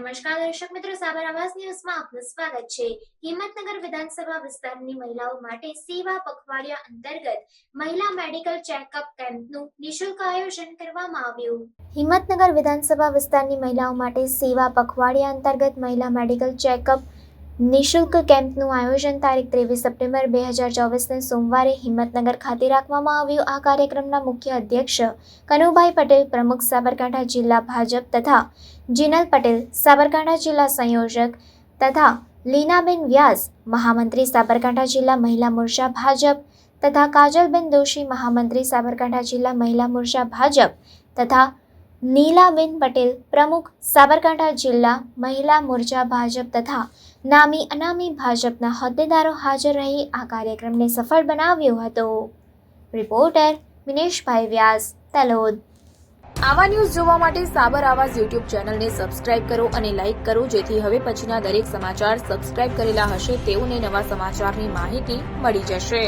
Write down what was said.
નમસ્કાર, દર્શક મિત્રો, સાબર આવાસ આપનું સ્વાગત છે. હિંમતનગર વિધાનસભા વિસ્તારની મહિલાઓ માટે સેવા પખવાડિયા અંતર્ગત મહિલા મેડિકલ ચેકઅપ કેમ્પનું નિઃશુલ્ક આયોજન કરવામાં આવ્યું. હિંમતનગર વિધાનસભા વિસ્તારની મહિલાઓ માટે સેવા પખવાડિયા અંતર્ગત મહિલા મેડિકલ ચેકઅપ નિઃશુલ્ક કેમ્પનું આયોજન તારીખ ત્રેવીસ સપ્ટેમ્બર બે હજાર ચોવીસને સોમવારે હિંમતનગર ખાતે રાખવામાં આવ્યું. આ કાર્યક્રમના મુખ્ય અધ્યક્ષ કનુભાઈ પટેલ, પ્રમુખ સાબરકાંઠા જિલ્લા ભાજપ તથા જીનલ પટેલ, સાબરકાંઠા જિલ્લા સંયોજક તથા લીનાબેન વ્યાસ, મહામંત્રી સાબરકાંઠા જિલ્લા મહિલા મોરચા ભાજપ તથા કાજલબેન દોશી, મહામંત્રી સાબરકાંઠા જિલ્લા મહિલા મોરચા ભાજપ તથા નીલાબેન પટેલ પ્રમુખ સાબરકાંઠા જિલ્લા મહિલા મોરચા ભાજપ તથા નામી અનામી ભાજપના હોદ્દેદારો હાજર રહી આ કાર્યક્રમને સફળ બનાવ્યો હતો રિપોર્ટર વિનેશભાઈ વ્યાસ તલોદ આવા ન્યૂઝ જોવા માટે સાબર આવાજ યુટ્યુબ ચેનલને સબસ્ક્રાઇબ કરો અને લાઇક કરો, જેથી હવે પછીના દરેક સમાચાર સબસ્ક્રાઇબ કરેલા હશે તેઓને નવા સમાચારની માહિતી મળી જશે.